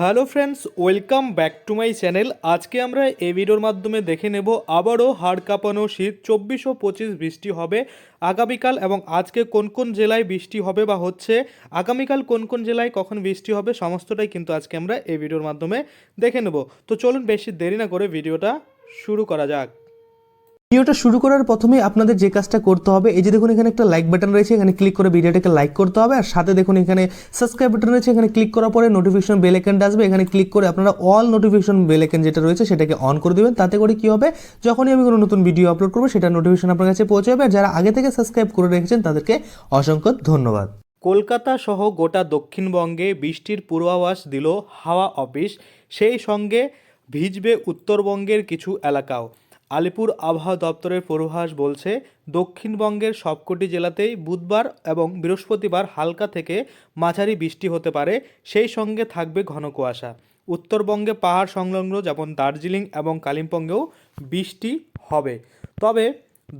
Hello friends, welcome back to my channel. আজকে আমরা এই ভিডিওর মাধ্যমে দেখে নেব আবারও হাড় কাঁপানো শীত, চব্বিশ ও পঁচিশ বৃষ্টি হবে আগামীকাল এবং আজকে কোন কোন জেলায় বৃষ্টি হবে বা হচ্ছে আগামীকাল কোন কোন জেলায় কখন বৃষ্টি হবে সমস্তটাই কিন্তু আজকে আমরা এই ভিডিওর মাধ্যমে দেখে নেব। তো চলুন বেশি দেরি না করে ভিডিওটা শুরু করা যাক। ভিডিওটা শুরু করার প্রথমে আপনাদের যে কাজটা করতে হবে, এই যে দেখুন এখানে একটা লাইক বাটন রয়েছে, এখানে ক্লিক করে ভিডিওটাকে লাইক করতে হবে, আর সাথে দেখুন এখানে সাবস্ক্রাইব বাটন রয়েছে, এখানে ক্লিক করার পরে নোটিফিকেশন বেল আইকনটা আসবে, এখানে ক্লিক করে আপনারা অল নোটিফিকেশন বেল আইকন যেটা রয়েছে সেটাকে অন করে দেবেন, তাতে করে কি হবে, যখনই আমি কোনো নতুন ভিডিও আপলোড করব, সেটা নোটিফিকেশন আপনার কাছে পৌঁছে যাবে, আর যারা আগে থেকে সাবস্ক্রাইব করে রেখেছেন তাদেরকে অসংখ্য ধন্যবাদ। কলকাতা সহ গোটা দক্ষিণবঙ্গে বৃষ্টির পূর্বাভাস দিল হাওয়া অফিস সেই সঙ্গে ভিজবে উত্তরবঙ্গের কিছু এলাকাও। আলিপুর আবহাওয়া দপ্তরের পূর্বাভাস বলছে, দক্ষিণবঙ্গের সবকটি জেলাতেই বুধবার এবং বৃহস্পতিবার হালকা থেকে মাঝারি বৃষ্টি হতে পারে, সেই সঙ্গে থাকবে ঘন কুয়াশা। উত্তরবঙ্গে পাহাড় সংলগ্ন যেমন দার্জিলিং এবং কালিম্পংয়েও বৃষ্টি হবে। তবে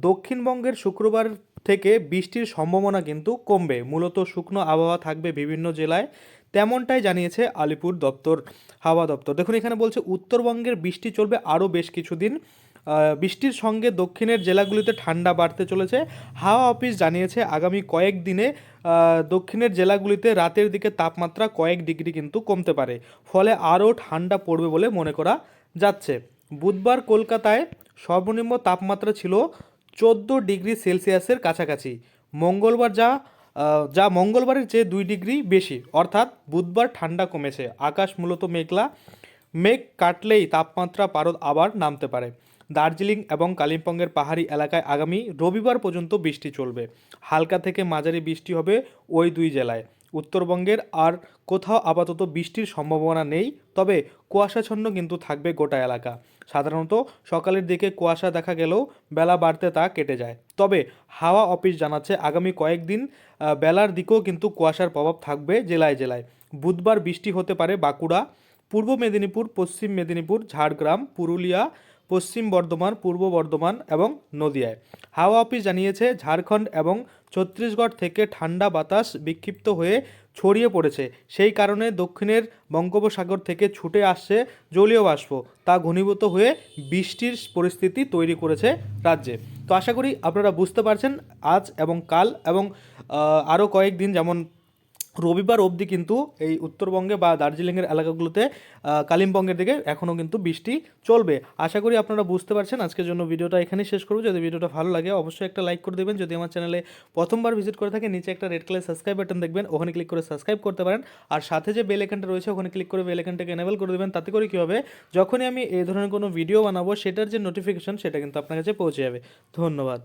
দক্ষিণবঙ্গের শুক্রবার থেকে বৃষ্টির সম্ভাবনা কিন্তু কমবে। মূলত শুকনো আবহাওয়া থাকবে বিভিন্ন জেলায়, তেমনটাই জানিয়েছে আলিপুর দপ্তর, হাওয়া দপ্তর। দেখুন, এখানে বলছে, উত্তরবঙ্গের বৃষ্টি চলবে আরও বেশ কিছুদিন। বৃষ্টির সঙ্গে দক্ষিণের জেলাগুলিতে ঠান্ডা বাড়তে চলেছে। হাওয়া অফিস জানিয়েছে, আগামী কয়েক দিনে দক্ষিণের জেলাগুলিতে রাতের দিকে তাপমাত্রা কয়েক ডিগ্রি কিন্তু কমতে পারে। ফলে আরও ঠান্ডা পড়বে বলে মনে করা যাচ্ছে। বুধবার কলকাতায় সর্বনিম্ন তাপমাত্রা ছিল চোদ্দ ডিগ্রি সেলসিয়াসের কাছাকাছি। মঙ্গলবার যা যা মঙ্গলবারের চেয়ে দুই ডিগ্রি বেশি। অর্থাৎ বুধবার ঠান্ডা কমেছে। আকাশ মূলত মেঘলা। মেঘ কাটলেই তাপমাত্রা পারদ আবার নামতে পারে। দার্জিলিং এবং কালিম্পংয়ের পাহাড়ি এলাকায় আগামী রবিবার পর্যন্ত বৃষ্টি চলবে। হালকা থেকে মাঝারি বৃষ্টি হবে ওই দুই জেলায়। উত্তরবঙ্গের আর কোথাও আপাতত বৃষ্টির সম্ভাবনা নেই, তবে কুয়াশাচ্ছন্ন কিন্তু থাকবে গোটা এলাকা। সাধারণত সকালের দিকে কুয়াশা দেখা গেলেও বেলা বাড়তে তা কেটে যায়। তবে হাওয়া অফিস জানাচ্ছে আগামী কয়েকদিন বেলার দিকেও কিন্তু কুয়াশার প্রভাব থাকবে জেলায় জেলায়। বুধবার বৃষ্টি হতে পারে বাঁকুড়া, পূর্ব মেদিনীপুর, পশ্চিম মেদিনীপুর, ঝাড়গ্রাম, পুরুলিয়া পশ্চিম বর্ধমান, পূর্ব বর্ধমান এবং নদিয়ায়। হাওয়া অফিস জানিয়েছে, ঝাড়খণ্ড এবং ছত্তিশগড় থেকে ঠান্ডা বাতাস বিক্ষিপ্ত হয়ে ছড়িয়ে পড়েছে। সেই কারণে দক্ষিণের বঙ্গোপসাগর থেকে ছুটে আসছে জলীয় বাষ্প, তা ঘনীভূত হয়ে বৃষ্টির পরিস্থিতি তৈরি করেছে রাজ্যে। তো আশা করি আপনারা বুঝতে পারছেন, আজ এবং কাল এবং আরও কয়েকদিন যেমন রবিবার অবধি কিন্তু এই উত্তরবঙ্গে বা দার্জিলিংয়ের এলাকাগুলোতে কালিম্পংয়ের দিকে এখনও কিন্তু বৃষ্টি চলবে। আশা করি আপনারা বুঝতে পারছেন। আজকের জন্য ভিডিওটা এখানেই শেষ করব। যদি ভিডিওটা ভালো লাগে, অবশ্যই একটা লাইক করে দেবেন। যদি আমার চ্যানেলে প্রথমবার ভিজিট করে থাকে নিচে একটা রেড কালার সাবস্ক্রাইব বাটন দেখবেন, ওখানে ক্লিক করে সাবস্ক্রাইব করতে পারেন। আর সাথে যে বেল আইকনটা রয়েছে, ওখানে ক্লিক করে বেল আইকনটাকে এনেবল করে দেবেন। তাতে করে কী হবে, যখনই আমি এই ধরনের কোনো ভিডিও বানাবো, সেটার যে নোটিফিকেশন সেটা কিন্তু আপনার কাছে পৌঁছে যাবে। ধন্যবাদ।